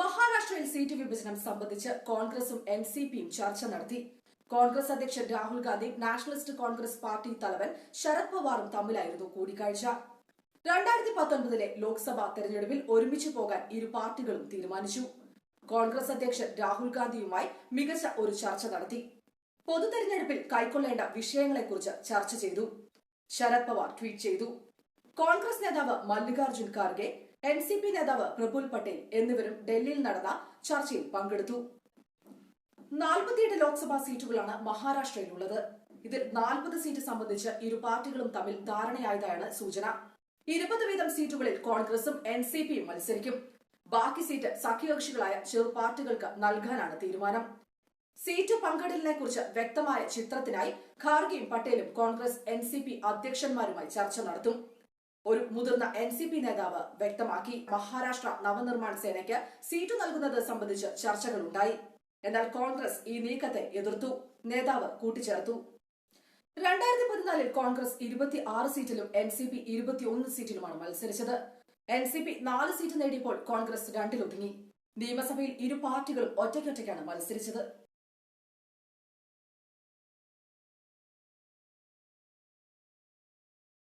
മഹാരാഷ്ട്രയിൽ സീറ്റ് വിഭജനം സംബന്ധിച്ച് കോൺഗ്രസും എൻ സി പിയും ചർച്ച നടത്തി. കോൺഗ്രസ് അധ്യക്ഷൻ രാഹുൽ ഗാന്ധി നാഷണലിസ്റ്റ് കോൺഗ്രസ് പാർട്ടി തലവൻ ശരത് പവാറും തമ്മിലായിരുന്നു കൂടിക്കാഴ്ച. രണ്ടായിരത്തി പത്തൊൻപതിലെ ലോക്സഭാ തെരഞ്ഞെടുപ്പിൽ ഒരുമിച്ച് പോകാൻ ഇരു പാർട്ടികളും തീരുമാനിച്ചു. കോൺഗ്രസ് അധ്യക്ഷൻ രാഹുൽ ഗാന്ധിയുമായി മികച്ച ഒരു ചർച്ച നടത്തി. പൊതു തെരഞ്ഞെടുപ്പിൽ കൈക്കൊള്ളേണ്ട വിഷയങ്ങളെക്കുറിച്ച് ചർച്ച ചെയ്തു. ശരത് പവാർ ട്വീറ്റ് ചെയ്തു. കോൺഗ്രസ് നേതാവ് Mallikarjun Kharge N C P നേതാവ് പ്രഫുൽ പട്ടേൽ എന്നിവരും ഡൽഹിയിൽ നടന്ന ചർച്ചയിൽ പങ്കെടുത്തു. നാൽപ്പത്തിയെട്ട് ലോക്സഭാ സീറ്റുകളാണ് മഹാരാഷ്ട്രയിലുള്ളത്. ഇതിൽ നാൽപ്പത് സീറ്റ് സംബന്ധിച്ച് ഇരു പാർട്ടികളും തമ്മിൽ ധാരണയായതാണ് സൂചന. ഇരുപത് വീതം സീറ്റുകളിൽ കോൺഗ്രസും എൻ സി പിയും മത്സരിക്കും. ബാക്കി സീറ്റ് സഖ്യകക്ഷികളായ ചെറു പാർട്ടികൾക്ക് നൽകാനാണ് തീരുമാനം. സീറ്റ് പങ്കിടലിനെ കുറിച്ച് വ്യക്തമായ ചിത്രത്തിനായി ഖാർഗെയും പട്ടേലും കോൺഗ്രസ് എൻ സി പി അധ്യക്ഷന്മാരുമായി ചർച്ച നടത്തും. ഒരു മുതിർന്ന എൻ സി പി നേതാവ് വ്യക്തമാക്കി മഹാരാഷ്ട്ര നവനിർമ്മാൺ സേനയ്ക്ക് സീറ്റ് നൽകുന്നത് സംബന്ധിച്ച് ചർച്ചകളുണ്ടായി. എന്നാൽ കോൺഗ്രസ് ഈ നീക്കത്തെ എതിർത്തു. നേതാവ് കൂട്ടിച്ചേർത്തു. രണ്ടായിരത്തി പതിനാലിൽ കോൺഗ്രസ് ഇരുപത്തി ആറ് സീറ്റിലും എൻ സി പി ഇരുപത്തിയൊന്ന് സീറ്റിലുമാണ് മത്സരിച്ചത്. എൻ സി പി നാല് സീറ്റ് നേടിയപ്പോൾ കോൺഗ്രസ് രണ്ടിലൊതുങ്ങി. നിയമസഭയിൽ ഇരു പാർട്ടികളും ഒറ്റയ്ക്കൊറ്റയ്ക്കാണ് മത്സരിച്ചത്.